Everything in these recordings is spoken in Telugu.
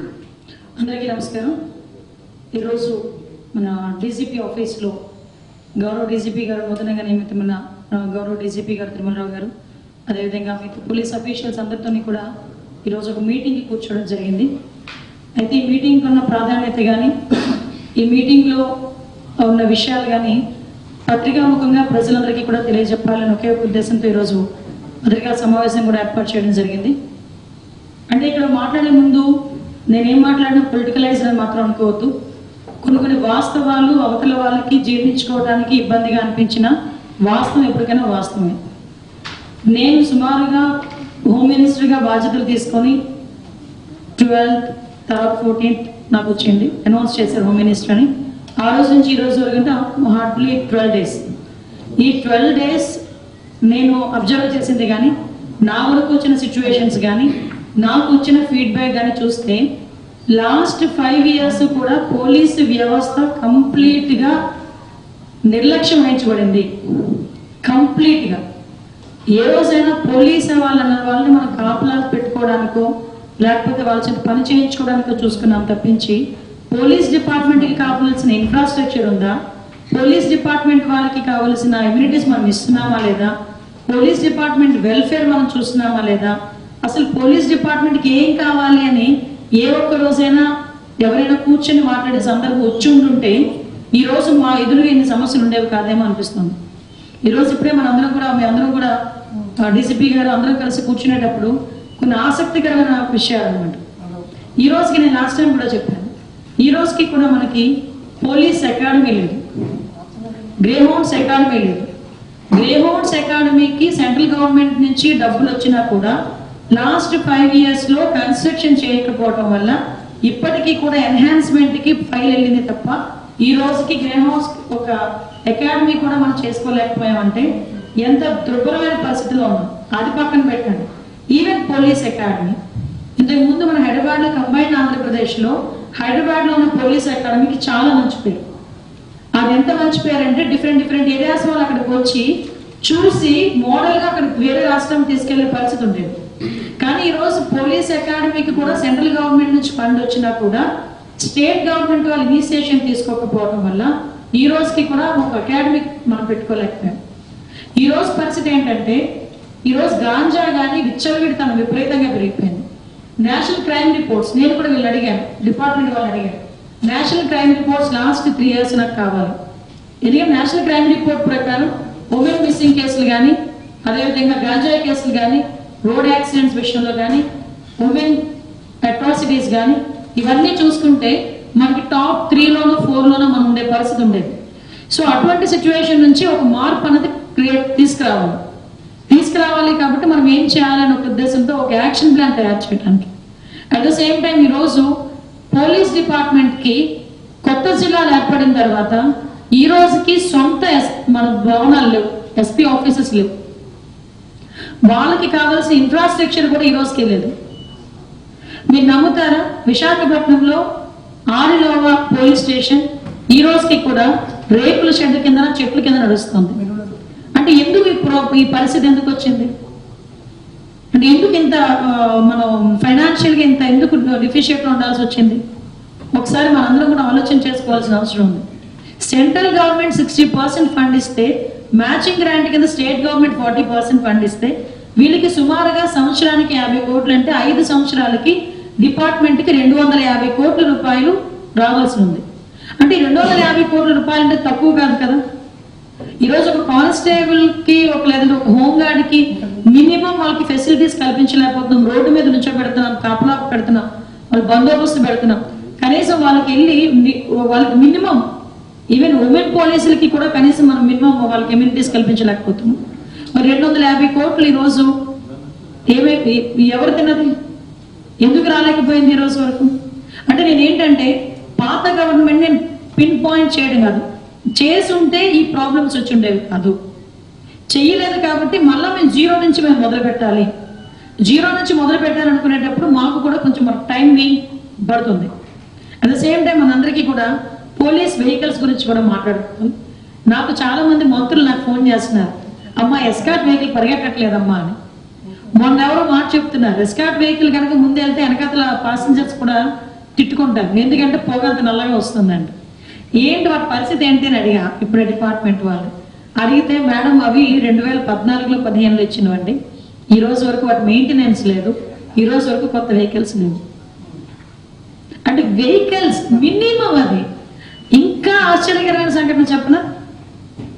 అందరికీ నమస్కారం. ఈరోజు మన డీజీపీ ఆఫీస్లో గౌరవ డీజీపీ గారు నూతనంగా నియమితమైన గౌరవ డీజీపీ గారు తిరుమలరావు గారు అదేవిధంగా మిగతా పోలీస్ అఫీషియల్స్ అందరితో కూడా ఈరోజు ఒక మీటింగ్కి కూర్చోవడం జరిగింది. అయితే ఈ మీటింగ్కి ఉన్న ప్రాధాన్యత కానీ ఈ మీటింగ్లో ఉన్న విషయాలు కానీ పత్రికాముఖంగా ప్రజలందరికీ కూడా తెలియజెప్పాలని ఒకే ఒక ఉద్దేశంతో ఈరోజు పత్రికా సమావేశం కూడా ఏర్పాటు చేయడం జరిగింది. అంటే ఇక్కడ మాట్లాడే ముందు నేనేం మాట్లాడినా పొలిటికలైజ్ అని మాత్రం అనుకోవద్దు. కొన్ని కొన్ని వాస్తవాలు అవతల వాళ్ళకి జీర్ణించుకోవడానికి ఇబ్బందిగా అనిపించిన వాస్తవం ఎప్పటికైనా వాస్తవమే. నేను సుమారుగా హోమ్ మినిస్టర్గా బాధ్యతలు తీసుకొని ట్వెల్త్ తర్వాత ఫోర్టీన్త్ నాకు వచ్చింది. అనౌన్స్ చేశారు హోమ్ మినిస్టర్ అని. ఆ రోజు నుంచి ఈ రోజు వరకు హార్డ్లీ ట్వెల్వ్ డేస్ ఈ ట్వెల్వ్ డేస్ నేను అబ్జర్వ్ చేసింది కానీ నా వరకు వచ్చిన సిచ్యువేషన్స్ కానీ నాకు వచ్చిన ఫీడ్బ్యాక్ కానీ చూస్తే లాస్ట్ ఫైవ్ ఇయర్స్ కూడా పోలీసు వ్యవస్థ కంప్లీట్గా నిర్లక్ష్యం వహించబడింది. కంప్లీట్గా. ఏ రోజైనా పోలీస్ వాళ్ళు అన్న వాళ్ళని మనం కాపులాలు పెట్టుకోవడానికో లేకపోతే వాళ్ళ చేత పని చేయించుకోవడానికో చూసుకున్నాం తప్పించి పోలీస్ డిపార్ట్మెంట్కి కావాల్సిన ఇన్ఫ్రాస్ట్రక్చర్ ఉందా? పోలీస్ డిపార్ట్మెంట్ వాళ్ళకి కావాల్సిన ఇమ్యూనిటీస్ మనం ఇస్తున్నామా లేదా? పోలీస్ డిపార్ట్మెంట్ వెల్ఫేర్ మనం చూస్తున్నామా లేదా? అసలు పోలీస్ డిపార్ట్మెంట్కి ఏం కావాలి అని ఏ ఒక్క రోజైనా ఎవరైనా కూర్చొని మాట్లాడే సందర్భం వచ్చి ఉంటుంటే ఈ రోజు మా ఎదురుగా ఎన్ని సమస్యలు ఉండేవి కాదేమో అనిపిస్తుంది. ఈ రోజు ఇప్పుడే మనందరం కూడా మీ అందరం కూడా డీసీపీ గారు అందరం కలిసి కూర్చునేటప్పుడు కొన్ని ఆసక్తికరమైన విషయాలు అనమాట ఈ రోజుకి నేను లాస్ట్ టైం కూడా చెప్పాను. ఈ రోజుకి కూడా మనకి పోలీస్ అకాడమీ లేదు. గ్రే హోమ్స్ అకాడమీ లేదు. గ్రే హోమ్స్ అకాడమీకి సెంట్రల్ గవర్నమెంట్ నుంచి డబ్బులు వచ్చినా కూడా లాస్ట్ ఫైవ్ ఇయర్స్లో కన్స్ట్రక్షన్ చేయకపోవటం వల్ల ఇప్పటికీ కూడా ఎన్హాన్స్మెంట్కి ఫైల్ వెళ్ళింది తప్ప ఈ రోజుకి గ్రీన్ హౌస్ ఒక అకాడమీ కూడా మనం చేసుకోలేకపోయామంటే ఎంత దుర్భరమైన పరిస్థితిలో ఉన్నాం. అది పక్కన పెట్టండి. ఈవెన్ పోలీస్ అకాడమీ ఇంతకు ముందు మన హైదరాబాద్లో కంబైన్ ఆంధ్రప్రదేశ్లో హైదరాబాద్లో ఉన్న పోలీస్ అకాడమీకి చాలా మంచి పేరు అది ఎంత మంచి పేరు అంటే డిఫరెంట్ డిఫరెంట్ ఏరియాస్ వాళ్ళు అక్కడికి వచ్చి చూసి మోడల్గా అక్కడ వేరే రాష్ట్రం తీసుకెళ్ళే పరిస్థితి ఉండేది. కానీ ఈ రోజు పోలీస్ అకాడమీకి కూడా సెంట్రల్ గవర్నమెంట్ నుంచి ఫండ్ వచ్చినా కూడా స్టేట్ గవర్నమెంట్ వాళ్ళు ఇనిషియేషన్ తీసుకోకపోవడం వల్ల ఈ రోజుకి కూడా ఒక అకాడమిక్ మనం పెట్టుకోలేకపోయాం. ఈ రోజు పరిస్థితి ఏంటంటే ఈ రోజు గాంజా కానీ విచ్చలవిడితనం విపరీతంగా పెరిగిపోయింది. నేషనల్ క్రైమ్ రిపోర్ట్స్ నేను కూడా వీళ్ళు అడిగాను డిపార్ట్మెంట్ వాళ్ళు అడిగాను. National crime reports last three years నాకు కావాలి. ఎందుకంటే నేషనల్ క్రైమ్ రిపోర్ట్ ప్రకారం ఉమెన్ మిస్సింగ్ కేసులు కానీ అదేవిధంగా గాంజాయి కేసులు కానీ రోడ్ యాక్సిడెంట్స్ విషయంలో కానీ ఉమెన్ అట్రాసిటీస్ కానీ ఇవన్నీ చూసుకుంటే మనకి టాప్ త్రీలోనో ఫోర్లోనో మనం ఉండే పరిస్థితి ఉండేది. సో అటువంటి సిచ్యువేషన్ నుంచి ఒక మార్పు అనేది క్రియేట్ తీసుకురావాలి. తీసుకురావాలి కాబట్టి మనం ఏం చేయాలని ఒక ఉద్దేశంతో ఒక యాక్షన్ ప్లాన్ తయారు చేయడానికి. అట్ ద సేమ్ టైం ఈరోజు పోలీస్ డిపార్ట్మెంట్కి కొత్త జిల్లాలు ఏర్పడిన తర్వాత ఈ రోజుకి సొంత ఎస్- మన భవనాలు లేవు ఎస్పీ ఆఫీసెస్ లేవు. వాళ్ళకి కావాల్సిన ఇన్ఫ్రాస్ట్రక్చర్ కూడా ఈ రోజుకి లేదు. మీరు నమ్ముతారా? విశాఖపట్నంలో ఆరిలోవా పోలీస్ స్టేషన్ ఈ రోజుకి కూడా రేకుల షెడ్ కింద చెట్ల కింద నడుస్తుంది. అంటే ఎందుకు ఈ ఈ పరిస్థితి ఎందుకు వచ్చింది? అంటే ఎందుకు ఇంత మనం ఫైనాన్షియల్గా ఇంత ఎందుకు డిఫిషియట్ ఉండాల్సి వచ్చింది? ఒకసారి మనందరం కూడా ఆలోచన చేసుకోవాల్సిన అవసరం ఉంది. Central government sixty percent fund ఇస్తే మ్యాచింగ్ గ్రాంట్ కింద state government forty percent fund ఇస్తే వీళ్ళకి సుమారుగా సంవత్సరానికి యాభై కోట్లు అంటే ఐదు సంవత్సరాలకి డిపార్ట్మెంట్కి రెండు వందల యాభై కోట్ల రూపాయలు రావాల్సి ఉంది అంటే రెండు వందల యాభై కోట్ల రూపాయలు అంటే తక్కువ కాదు కదా? ఈరోజు ఒక కానిస్టేబుల్కి ఒక లేదంటే ఒక హోమ్ గార్డ్కి మినిమం వాళ్ళకి ఫెసిలిటీస్ కల్పించలేకపోతున్నాం. రోడ్డు మీద నుంచో పెడుతున్నాం కాపలా పెడుతున్నాం వాళ్ళు బందోబస్తు పెడుతున్నాం. కనీసం వాళ్ళకి వెళ్ళి వాళ్ళకి మినిమం ఈవెన్ ఉమెన్ పోలీసులకి కూడా కనీసం మనం మినిమం వాళ్ళకి ఎమ్యూనిటీస్ కల్పించలేకపోతున్నాం. మరి రెండు వందల యాభై కోట్లు ఈ రోజు ఏమై ఎవరు తిన్నది ఎందుకు రాలేకపోయింది ఈ రోజు వరకు? అంటే నేను ఏంటంటే పాత గవర్నమెంట్ నేను పిన్ పాయింట్ చేయడం కాదు. చేసుంటే ఈ ప్రాబ్లమ్స్ వచ్చి ఉండేవి కాదు. చెయ్యలేదు కాబట్టి మళ్ళీ మేము జీరో నుంచి మేము మొదలు పెట్టాలి. జీరో నుంచి మొదలు పెట్టాలనుకునేటప్పుడు మాకు కూడా కొంచెం మనకు టైం పడుతుంది. అట్ ద సేమ్ టైం మనందరికీ కూడా పోలీస్ వెహికల్స్ గురించి కూడా మాట్లాడుతున్నాం నాకు చాలా మంది మంత్రులు నాకు ఫోన్ చేస్తున్నారు. అమ్మా ఎస్కాట్ వెహికల్ పరిగెట్టట్లేదమ్మా అని. మొన్న ఎవరో మాట చెప్తున్నారు. ఎస్కాట్ వెహికల్ కనుక ముందు వెళ్తే వెనకాతల పాసింజర్స్ కూడా తిట్టుకుంటారు. ఎందుకంటే పొగంత నల్లగా వస్తుందండి. ఏంటి వాటి పరిస్థితి ఏంటి అని అడిగా ఇప్పుడు డిపార్ట్మెంట్ వాళ్ళు. అడిగితే మేడం అవి రెండు వేల పద్నాలుగులో పదిహేనులో ఇచ్చినవండి. ఈ రోజు వరకు వాటి మెయింటెనెన్స్ లేదు. ఈ రోజు వరకు కొత్త వెహికల్స్ లేవు. అంటే వెహికల్స్ మినిమం అది. ఆశ్చర్యకరమైన సంఘటన చెప్పన?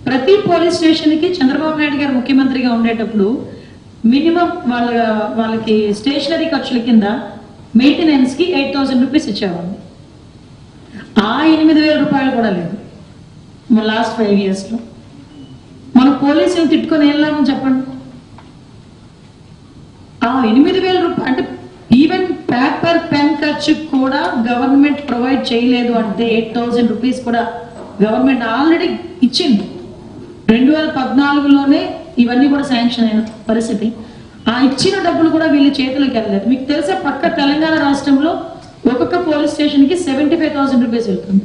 ప్రతి పోలీస్ స్టేషన్కి చంద్రబాబు నాయుడు గారు ముఖ్యమంత్రిగా ఉండేటప్పుడు మినిమం వాళ్ళ వాళ్ళకి స్టేషనరీ ఖర్చుల కింద మెయింటెనెన్స్కి ఎయిట్ థౌసండ్ రూపీస్ ఇచ్చేవాళ్ళు. ఆ ఎనిమిది వేల రూపాయలు కూడా లేదు. మన లాస్ట్ ఫైవ్ ఇయర్స్లో మన పోలీసులు తిట్టుకొని ఏం లాభం చెప్పండి? ఆ ఎనిమిది వేల రూపాయలు అంటే రీసెర్చ్ కూడా గవర్నమెంట్ ప్రొవైడ్ చేయలేదు అంటే ఎయిట్ థౌసండ్ రూపీస్ కూడా గవర్నమెంట్ ఆల్రెడీ ఇచ్చింది. రెండు వేల పద్నాలుగులోనే ఇవన్నీ కూడా శాంక్షన్ అయిన పరిస్థితి. ఆ ఇచ్చిన డబ్బులు కూడా వీళ్ళ చేతులకు వెళ్ళలేదు. మీకు తెలిసే పక్క తెలంగాణ రాష్ట్రంలో ఒక్కొక్క పోలీస్ స్టేషన్కి సెవెంటీ ఫైవ్ థౌసండ్ రూపీస్ వెళ్తుంది.